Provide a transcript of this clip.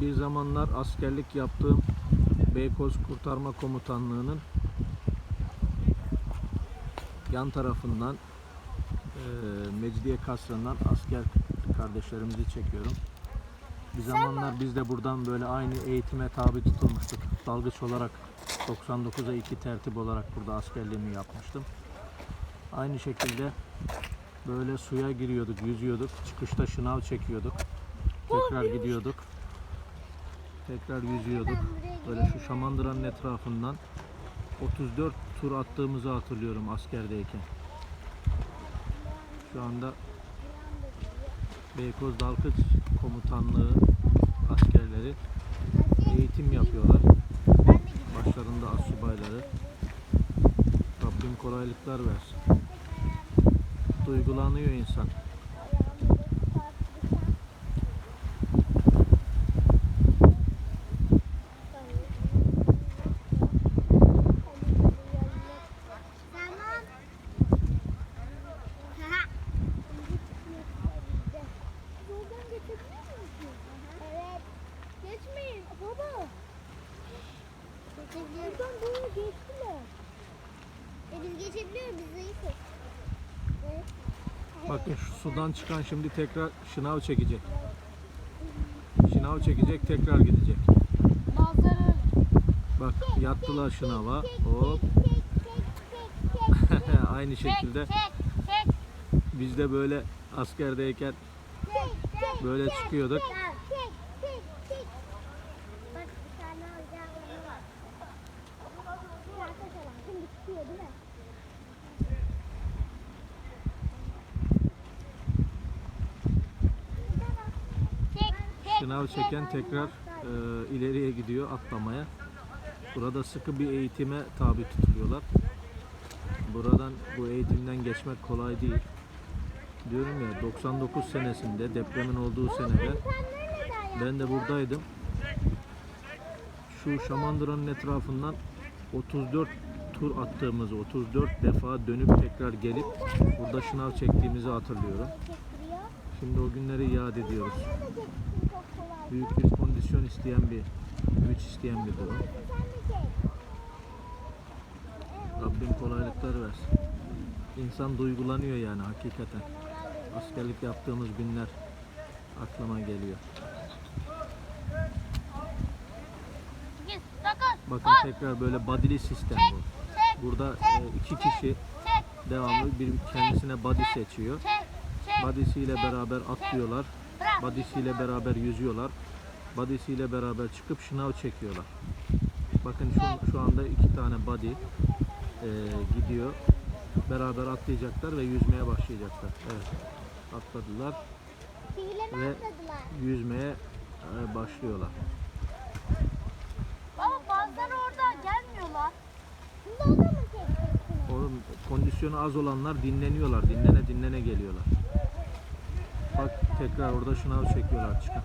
bir zamanlar askerlik yaptığım Beykoz Kurtarma Komutanlığı'nın yan tarafından eee Mecidiye Kasrı'ndan asker kardeşlerimizi çekiyorum. Bir zamanlar biz de buradan böyle aynı eğitime tabi tutulmuştuk. Dalgıç olarak 99'a 2 tertip olarak burada askerliğimi yapmıştım. Aynı şekilde böyle suya giriyorduk, yüzüyorduk. Çıkışta şınav çekiyorduk. Tekrar gidiyorduk. Tekrar yüzüyorduk. Böyle şu Şamandıra'nın etrafından 34 tur attığımızı hatırlıyorum askerdeyken. Şu anda Beykoz Dalgıç Komutanlığı askerleri eğitim yapıyorlar. Başlarında assubayları. Rabbim kolaylıklar versin. Duygulanıyor insan. Geçebiliyoruz. Buradan doğru geçtiler. E biz geçebiliyoruz biz zayıfız. Evet. Bakın şu sudan çıkan şimdi tekrar şınav çekecek. Şınav çekecek tekrar gidecek. Öyle. Bak yattılar şınava. Hop. Aynı şekilde biz de böyle askerdeyken böyle çıkıyorduk. Şınav çeken tekrar e, ileriye gidiyor atlamaya. Burada sıkı bir eğitime tabi tutuluyorlar. Buradan bu eğitimden geçmek kolay değil. Diyorum ya 99 senesinde depremin olduğu senede ben de buradaydım. Şu Şamandıra'nın etrafından 34 tur attığımızı, 34 defa dönüp tekrar gelip burada şınav çektiğimizi hatırlıyorum. Şimdi o günleri yad ediyoruz. Büyük bir kondisyon isteyen bir, güç isteyen bir durum. Rabbim kolaylıklar versin. İnsan duygulanıyor yani hakikaten. Askerlik yaptığımız günler aklıma geliyor. Bakın tekrar böyle badili sistem bu. Burada e, iki kişi devamlı bir kendisine body seçiyor. Badisiyle beraber atlıyorlar. Badisiyle beraber yüzüyorlar. Badisiyle beraber çıkıp şınav çekiyorlar. Bakın şu, şu anda iki tane body e, gidiyor. Beraber atlayacaklar ve yüzmeye başlayacaklar. Evet. Atladılar. Ve-. Yüzmeye e, başlıyorlar. Baba manzara orada gelmiyorlar. O da mı? Oğlum kondisyonu az olanlar dinleniyorlar. Dinlene dinlene geliyorlar. Tekrar orada şınav çekiyorlar çıkan.